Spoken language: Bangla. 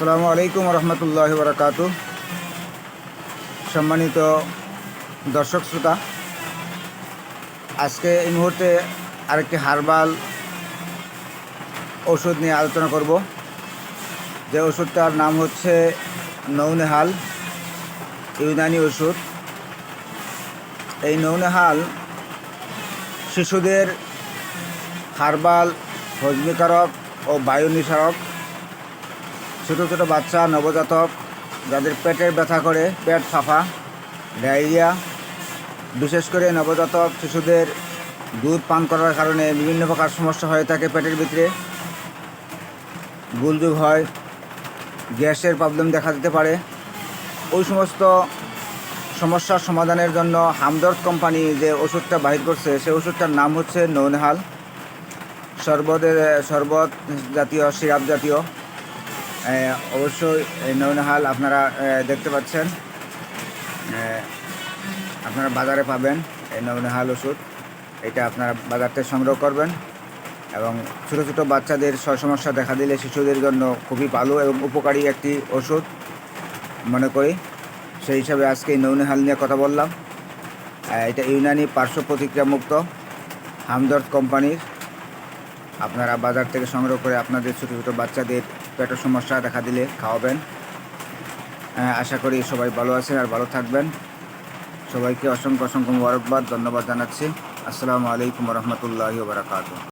আসসালামু আলাইকুম রহমতুল্লাহ বরকাত সম্মানিত দর্শক শ্রোতা, আজকে এই মুহূর্তে আরেকটি হার্বাল ওষুধ নিয়ে আলোচনা করব। যে ওষুধটার নাম হচ্ছে নৌনেহাল ইউনানি ওষুধ। এই নৌনেহাল শিশুদের হার্বাল হজমিকারক ও বায়ু নিসারক ছোটো ছোটো বাচ্চা, নবজাতক, যাদের পেটের ব্যথা করে, পেট ফাঁপা, ডায়রিয়া, বিশেষ করে নবজাতক শিশুদের দুধ পান করার কারণে বিভিন্ন প্রকার সমস্যা হয়ে থাকে পেটের ভিতরে। গুলযুগ হয়, গ্যাসের প্রবলেম দেখা দিতে পারে। ওই সমস্ত সমস্যার সমাধানের জন্য হামদর্দ কোম্পানি যে ওষুধটা বাহির করছে, সেই ওষুধটার নাম হচ্ছে নৌনহাল। শরবতের, শরবত জাতীয়, সিরাপ জাতীয়। অবশ্যই নৌনহাল আপনারা দেখতে পাচ্ছেন। আপনারা বাজারে পাবেন এই নৌনহাল ওষুধ। এটা আপনারা বাজার থেকে সংগ্রহ করবেন এবং ছোটো ছোটো বাচ্চাদের সমস্যা দেখা দিলে শিশুদের জন্য খুবই ভালো এবং উপকারী একটি ওষুধ, মনে করি। সেই হিসাবে আজকে নৌনহাল নিয়ে কথা বললাম। এটা ইউনানি পার্শ্ব প্রতিক্রিয়া মুক্ত হামদর্দ কোম্পানির আপনারা বাজার থেকে সংগ্রহ করে আপনাদের ছোটো ছোটো বাচ্চাদের পেটের সমস্যা দেখা দিলে খাওয়াবেন। আহ, আশা করি সবাই ভালো আছেন আর ভালো থাকবেন। সবাইকে অসংখ্য অসংখ্য মোবারকবাদ ধন্যবাদ জানাচ্ছি। আসসালামু আলাইকুম রহমতুল্লাহ বারাকাতু